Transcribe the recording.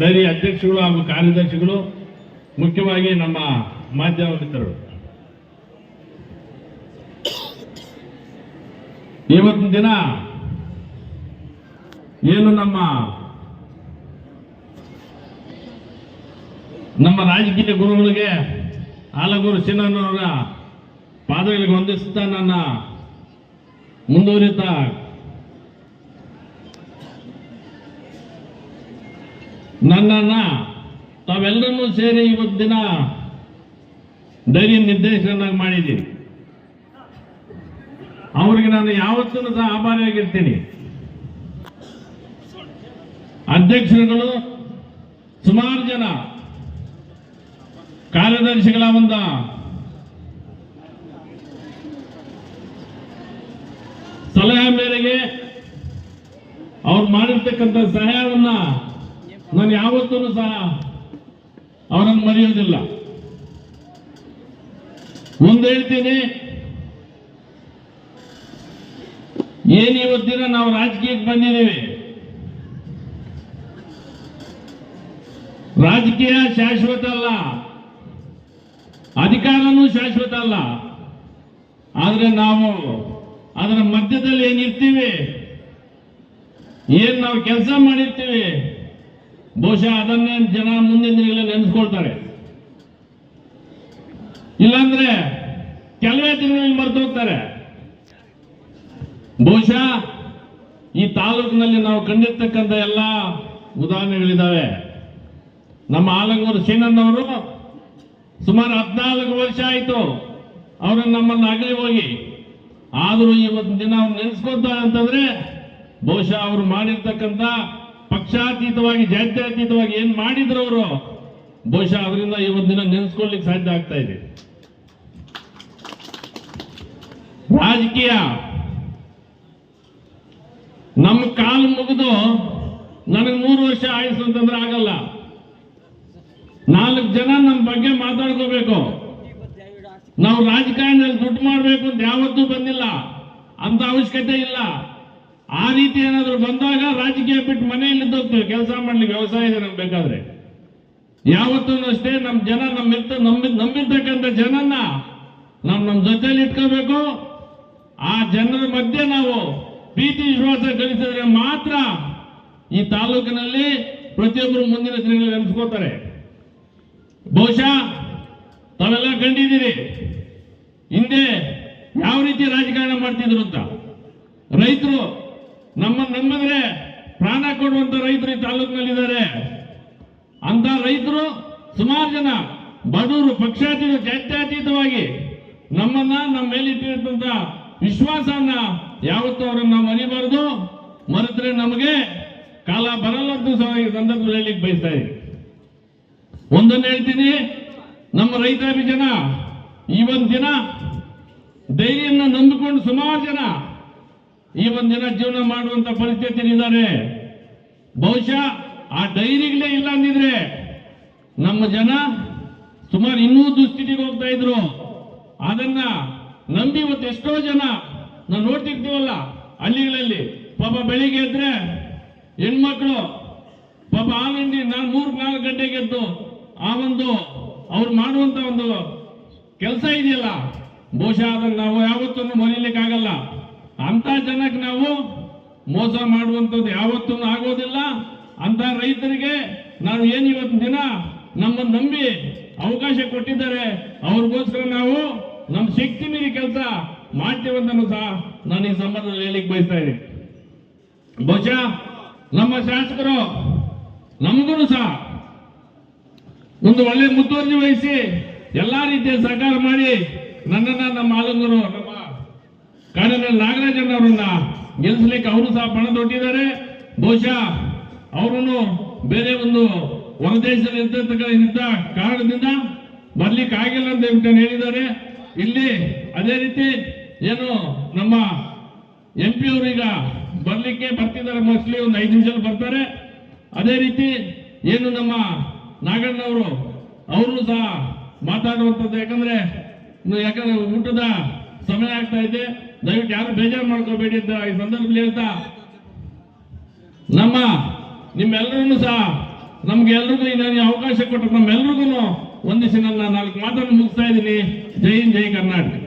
Dairy ಅಧ್ಯಕ್ಷಗಳು ಹಾಗೂ ಕಾರ್ಯದರ್ಶಿಗಳು ಮುಖ್ಯವಾಗಿ ನಮ್ಮ ಮಾಧ್ಯಮ ಮಿತ್ರರು ಇವತ್ತಿನ ದಿನ ಏನು ನಮ್ಮ ನಮ್ಮ ರಾಜಕೀಯ ಗುರುಗಳಿಗೆ ಆಲಗೂರು ಚಿನ್ನವರ ಪಾದಗಳಿಗೆ ವಂದಿಸುತ್ತಾ ನನ್ನ ಮುಂದುವರಿತಾ ನನ್ನನ್ನ ತಾವೆಲ್ಲರನ್ನೂ ಸೇರಿ ಇವತ್ತು ದಿನ ಡೈರಿ ನಿರ್ದೇಶನಾಗಿ ಮಾಡಿದ್ದೀನಿ. ಅವ್ರಿಗೆ ನಾನು ಯಾವತ್ತೂ ಸಹ ಆಭಾರಿಯಾಗಿರ್ತೀನಿ. ಅಧ್ಯಕ್ಷರುಗಳು ಸುಮಾರು ಜನ ಕಾರ್ಯದರ್ಶಿಗಳ ಒಂದು ಸಲಹೆ ಮೇರೆಗೆ ಅವ್ರು ಮಾಡಿರ್ತಕ್ಕಂಥ ಸಹಾಯವನ್ನ ನಾನು ಯಾವತ್ತೂ ಸಹ ಅವರನ್ನು ಮರೆಯೋದಿಲ್ಲ ಮುಂದೆ ಹೇಳ್ತೀನಿ, ಏನು ಇವತ್ತಿನ ನಾವು ರಾಜಕೀಯಕ್ಕೆ ಬಂದಿದ್ದೀವಿ? ರಾಜಕೀಯ ಶಾಶ್ವತ ಅಲ್ಲ, ಅಧಿಕಾರನೂ ಶಾಶ್ವತ ಅಲ್ಲ. ಆದರೆ ನಾವು ಅದರ ಮಧ್ಯದಲ್ಲಿ ಏನಿರ್ತೀವಿ? ಏನು ನಾವು ಕೆಲಸ ಮಾಡಿರ್ತೀವಿ? ಬಹುಶಃ ಅದನ್ನೇ ಜನ ಮುಂದಿನ ದಿನಗಳಲ್ಲಿ ನೆನೆಸ್ಕೊಳ್ತಾರೆ. ಇಲ್ಲಾಂದ್ರೆ ಕೆಲವೇ ದಿನಗಳಲ್ಲಿ ಮರೆತು ಹೋಗ್ತಾರೆ ಬಹುಶಃ ಈ ತಾಲೂಕಿನಲ್ಲಿ ನಾವು ಕಂಡಿರ್ತಕ್ಕಂಥ ಎಲ್ಲ ಉದಾಹರಣೆಗಳಿದ್ದಾವೆ ನಮ್ಮ ಆಲಂಗೂರು ಸೀನಣ್ಣವರು ಸುಮಾರು ಹದಿನಾಲ್ಕು ವರ್ಷ ಆಯಿತು ಅವರು ನಮ್ಮನ್ನು ಅಗಲಿ ಹೋಗಿ. ಆದರೂ ಇವತ್ತು ದಿನ ಅವ್ರು ನೆನೆಸ್ಕೊತಾರೆ ಅಂತಂದ್ರೆ ಬಹುಶಃ ಅವರು ಮಾಡಿರ್ತಕ್ಕಂಥ ಪಕ್ಷಾತೀತವಾಗಿ, ಜಾತ್ಯತೀತವಾಗಿ ಏನ್ ಮಾಡಿದ್ರು ಅವರು? ಬಹುಶಃ ಅದರಿಂದ ಇವತ್ತು ದಿನ ನೆನೆಸ್ಕೊಳ್ಲಿಕ್ಕೆ ಸಾಧ್ಯ ಆಗ್ತಾ ಇದೆ. ರಾಜಕೀಯ. ನಮ್ಮ ಕಾಲು ಮುಗಿದು ನನಗೆ ಮೂರು ವರ್ಷ ಆಯಿಸು ಅಂತಂದ್ರೆ ಆಗಲ್ಲ. ನಾಲ್ಕು ಜನ ನಮ್ಮ ಬಗ್ಗೆ ಮಾತಾಡ್ಕೋಬೇಕು. ನಾವು ರಾಜಕಾರಣದಲ್ಲಿ ದುಡ್ಡು ಮಾಡಬೇಕು ಅಂತ ಯಾವತ್ತೂ ಬಂದಿಲ್ಲ. ಅಂತ ಅವಶ್ಯಕತೆ ಇಲ್ಲ. ಆ ರೀತಿ ಏನಾದರೂ ಬಂದಾಗ ರಾಜಕೀಯ ಬಿಟ್ಟು ಮನೆಯಲ್ಲಿ ಕೆಲಸ ಮಾಡ್ಲಿಕ್ಕೆ ವ್ಯವಸಾಯ ಇದೆ ನಮ್ಗೆ ಬೇಕಾದ್ರೆ. ಯಾವತ್ತೂ ಅಷ್ಟೇ ನಮ್ಮ ಜನ ನಮ್ಮ ಇರ್ತ ನಂಬಿ ನಂಬಿರ್ತಕ್ಕಂಥ ಜನನ್ನ ನಾವು ನಮ್ಮ ಜೊತೆಲಿ ಇಟ್ಕೋಬೇಕು. ಆ ಜನರ ಮಧ್ಯೆ ನಾವು ಪ್ರೀತಿ ವಿಶ್ವಾಸ ಗಳಿಸಿದ್ರೆ ಮಾತ್ರ ಈ ತಾಲೂಕಿನಲ್ಲಿ ಪ್ರತಿಯೊಬ್ಬರು ಮುಂದಿನ ದಿನಗಳಲ್ಲಿ ನೆನೆಸ್ಕೋತಾರೆ. ಬಹುಶಃ ತಾವೆಲ್ಲ ಕಂಡಿದ್ದೀರಿ ಹಿಂದೆ ಯಾವ ರೀತಿ ರಾಜಕಾರಣ ಮಾಡ್ತಿದ್ರು ಅಂತ? ರೈತರು ನಮ್ಮನ್ನು ನಂಬಿದ್ರೆ ಪ್ರಾಣ ಕೊಡುವಂತ ರೈತರು ಈ ತಾಲೂಕಿನಲ್ಲಿದ್ದಾರೆ. ಅಂತ ರೈತರು ಸುಮಾರು ಜನ ಬಡವರು ಪಕ್ಷಾತೀತ ಜಾತ್ಯತೀತವಾಗಿ ನಮ್ಮನ್ನ, ನಮ್ಮ ಮೇಲೆ ಇಟ್ಟಿರ್ತಂತ ವಿಶ್ವಾಸನ ಯಾವತ್ತೂ ಅವರನ್ನ ನಾವು ಮರಿಬಾರದು. ಮರೆತ್ರೆ ನಮಗೆ ಕಾಲ ಬರಲ್ಲ ಅಂತ ಸಹ ಸಂದರ್ಭದಲ್ಲಿ ಹೇಳಿಕ್ ಬಯಸ್ತಾ ಇದ್ದೀನಿ. ಒಂದನ್ನು ಹೇಳ್ತೀನಿ, ನಮ್ಮ ರೈತಾಪಿ ಜನ, ಈ ಒಂದು ದಿನ ಧೈರ್ಯನ ನಂಬಿಕೊಂಡು ಸುಮಾರು ಜನ ಈ ಒಂದಿನ ದಿನ ಜೀವನ ಮಾಡುವಂತ ಪರಿಸ್ಥಿತಿಯಲ್ಲಿದ್ದಾರೆ. ಬಹುಶಃ ಆ ಡೈರಿಗಳೇ ಇಲ್ಲ ಅಂದಿದ್ರೆ ನಮ್ಮ ಜನ ಸುಮಾರು ಇನ್ನೂ ದುಸ್ಥಿತಿಗೆ ಹೋಗ್ತಾ ಇದ್ರು. ಅದನ್ನ ನಂಬಿ ಇವತ್ತು ಎಷ್ಟೋ ಜನ ನಾವು ನೋಡ್ತಿರ್ತೀವಲ್ಲ ಹಳ್ಳಿಗಳಲ್ಲಿ. ಪಾಪ ಬೆಳಿಗ್ಗೆ ಎದ್ರೆ ಹೆಣ್ಮಕ್ಳು ಪಾಪ ಹಾಲಿಂಡಿ ನಾನು ಮೂರು ನಾಲ್ಕು ಗಂಟೆಗೆ ಎದ್ದು ಆ ಒಂದು ಅವ್ರು ಮಾಡುವಂತ ಒಂದು ಕೆಲಸ ಇದೆಯಲ್ಲ. ಬಹುಶಃ ಅದನ್ನು ನಾವು ಯಾವತ್ತೂ ಮರೀಲಿಕ್ಕಾಗಲ್ಲ. ಅಂತ ಜನಕ್ಕೆ ನಾವು ಮೋಸ ಮಾಡುವಂಥದ್ದು ಯಾವತ್ತೂ ಆಗೋದಿಲ್ಲ. ಅಂತ ರೈತರಿಗೆ ನಾವು ಏನು ಇವತ್ತಿನ ದಿನ ನಮ್ಮನ್ನು ನಂಬಿ ಅವಕಾಶ ಕೊಟ್ಟಿದ್ದಾರೆ. ಅವ್ರಿಗೋಸ್ಕರ ನಾವು ನಮ್ಮ ಶಕ್ತಿ ಮೀರಿ ಕೆಲಸ ಮಾಡ್ತೇವಂತನೂ ಸಹ ನಾನು ಈ ಸಂಬಂಧದಲ್ಲಿ ಹೇಳಿಕ್ ಬಯಸ್ತಾ ಇದ್ದೀನಿ. ಬಹುಶಃ ನಮ್ಮ ಶಾಸಕರು ನಮಗೂ ಸಹ ಒಂದು ಒಳ್ಳೆ ಮುತುವರ್ಜಿ ವಹಿಸಿ ಎಲ್ಲ ರೀತಿಯ ಸಹಕಾರ ಮಾಡಿ ನನ್ನನ್ನು ನಮ್ಮ ಆಲಂಗರು ನಮ್ಮ ನಾಗರಾಜನ್ ಅವರನ್ನ ಗೆಲ್ಲಿಸ್ಲಿಕ್ಕೆ ಅವರು ಸಹ ಪಣ ತೊಟ್ಟಿದ್ದಾರೆ ಬಹುಶಃ ಅವರನ್ನು ಬೇರೆ ಒಂದು ಹೊರದೇಶದಲ್ಲಿ ಇರ್ತಕ್ಕಂಥ ಕಾರಣದಿಂದ ಬರ್ಲಿಕ್ಕೆ ಆಗಿಲ್ಲ ಅಂತ ಹೇಳಿದ್ದಾರೆ. ಇಲ್ಲಿ ಅದೇ ರೀತಿ ಏನು ನಮ್ಮ ಎಂ ಪಿ ಅವರು ಈಗ ಬರ್ಲಿಕ್ಕೆ ಬರ್ತಿದ್ದಾರೆ. ಮೋಸ್ಟ್ಲಿ ಒಂದು ಐದು ನಿಮಿಷ ಬರ್ತಾರೆ. ಅದೇ ರೀತಿ ಏನು ನಮ್ಮ ನಾಗಣ್ಣವರು ಅವರು ಸಹ ಮಾತಾಡುವಂಥದ್ದು ಯಾಕಂದ್ರೆ ಯಾಕಂದ್ರೆ ಊಟದ ಸಮಯ ಆಗ್ತಾ ಇದೆ. ದಯವಿಟ್ಟು ಯಾರು ಬೇಜಾರು ಮಾಡ್ಕೋಬೇಡಿ ಅಂತ ಈ ಸಂದರ್ಭದಲ್ಲಿ ಹೇಳ್ತಾ, ನಮ್ಮ ನಿಮ್ಮೆಲ್ಲರೂ ಸಹ ನಮ್ಗೆಲ್ರಿಗೂ ನಾನು ಅವಕಾಶ ಕೊಟ್ಟು ನಮ್ಮೆಲ್ರಿಗೂ ಒಂದಿಸಿ ನನ್ನ ನಾಲ್ಕು ಮಾತನ್ನು ಮುಗಿಸ್ತಾ ಇದ್ದೀನಿ. ಜೈ ಹಿಂದ್, ಜೈ ಕರ್ನಾಟಕ.